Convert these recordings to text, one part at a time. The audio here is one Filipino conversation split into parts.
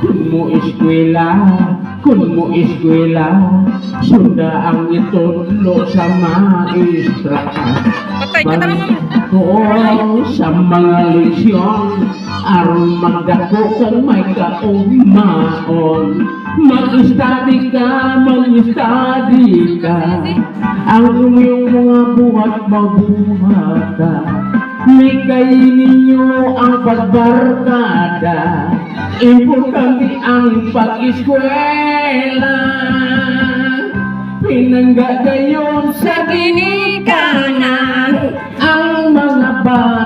kun mo eskwela, kun mo eskwela, sunda ang itulo sa maestra. Ko sa mga leksyon, aron magdako kung may kaugmaon. Mag-study ka, mag-study ka, ang iyong mga buhat mabuhata. May kainin niyo ang pagbarkada, importante ang pag-eskwela. Pinangga kayo sa ginikanan ang mga bata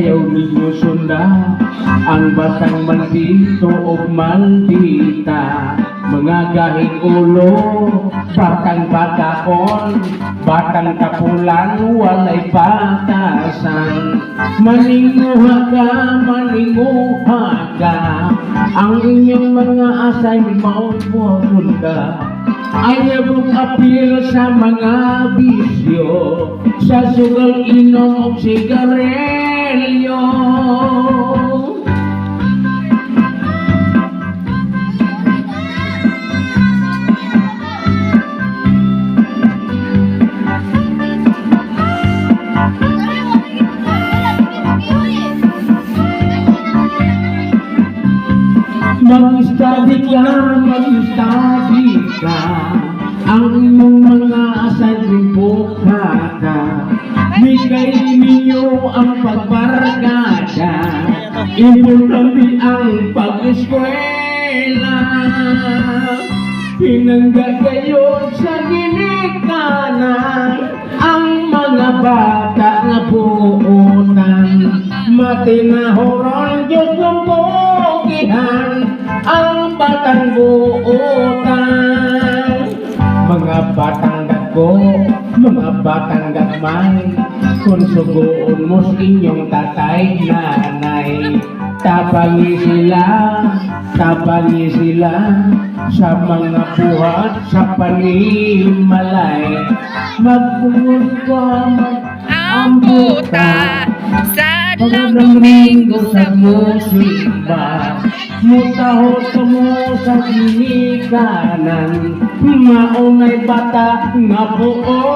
ayaw ninyo sunda. Ang batang maldito o maldita mga gahing ulo batang bataon batang kapulan walay batasan. Malinguha ka malinguha ka ang inyong mga maupupun ka Ayaw mong apil sa mga bisyo Sa sugal inom o sigarilyo Mag-study ka, mag-study ka Ang iyong mga assignment bukata Bigay ninyo ang pagbarkada. Importante ang pag-eskwela. Pinangga kayo sa ginikanan. Ang mga bata na buotan Matinahoron Diyos ng pogihan Ang batang buotan Mga batang gago, mga batang gagmay Kung sugoon mo sa inyong tatay nanay. Tabangi sila, tabangi sila Sa mga buhat, sa panimalay. Magpunod ka, Ang sa Pagod lang ng linggo domingo sa musika Mutaho sa mo sa ginikanan Maunay bata nga buotan